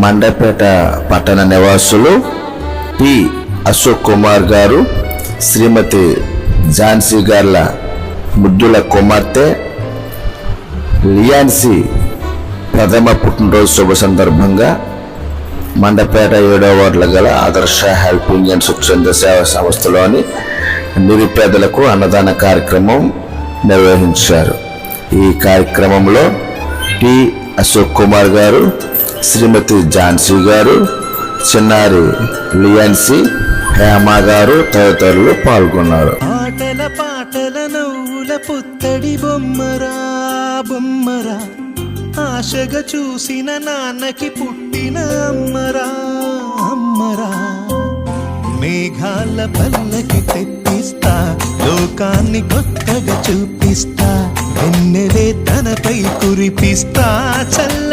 మండపేట పట్టణ నివాసులు పి. అశోక్ కుమార్ గారు శ్రీమతి ఝాన్సీ గార్ల ముద్దుల కుమార్తె లియాన్సీ ప్రథమ పుట్టినరోజు శుభ సందర్భంగా మండపేట ఏడో వార్డుల గల ఆదర్శ హెల్పింగ్ అండ్ స్వచ్ఛంద సేవా సంస్థలోని నిరుపేదలకు అన్నదాన కార్యక్రమం నిర్వహించారు. ఈ కార్యక్రమంలో టి. అశోక్ కుమార్ గారు శ్రీమతి ఝాన్సీ గారు చిన్నారి లియాన్సీ హేమ గారు తదితరులు పాల్గొన్నారు. ఆటల పాటల నవ్వుల పుత్తడి బొమ్మరా బొమ్మరా. ఆశగా చూసిన నాన్నకి పుట్టిన అమ్మరా అమ్మరా. మేఘాల పల్లకి తెప్పిస్తా లోకాన్ని కొత్తగా చూపిస్తా వెన్నెలే తనపై కురిపిస్తా చల్ల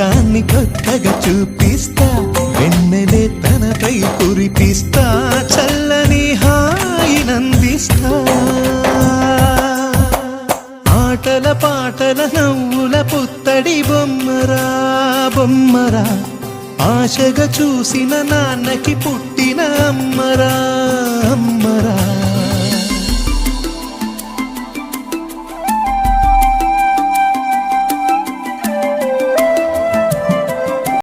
లోకాన్ని కొత్తగా చూపిస్తా వెన్నెలే తనపై కురిపిస్తా చల్లని హాయి నందిస్తా. ఆటల పాటల నవ్వుల పుత్తడి బొమ్మరా బొమ్మరా ఆశగా చూసిన నాన్నకి పుట్టిన అమ్మరా అమ్మరా.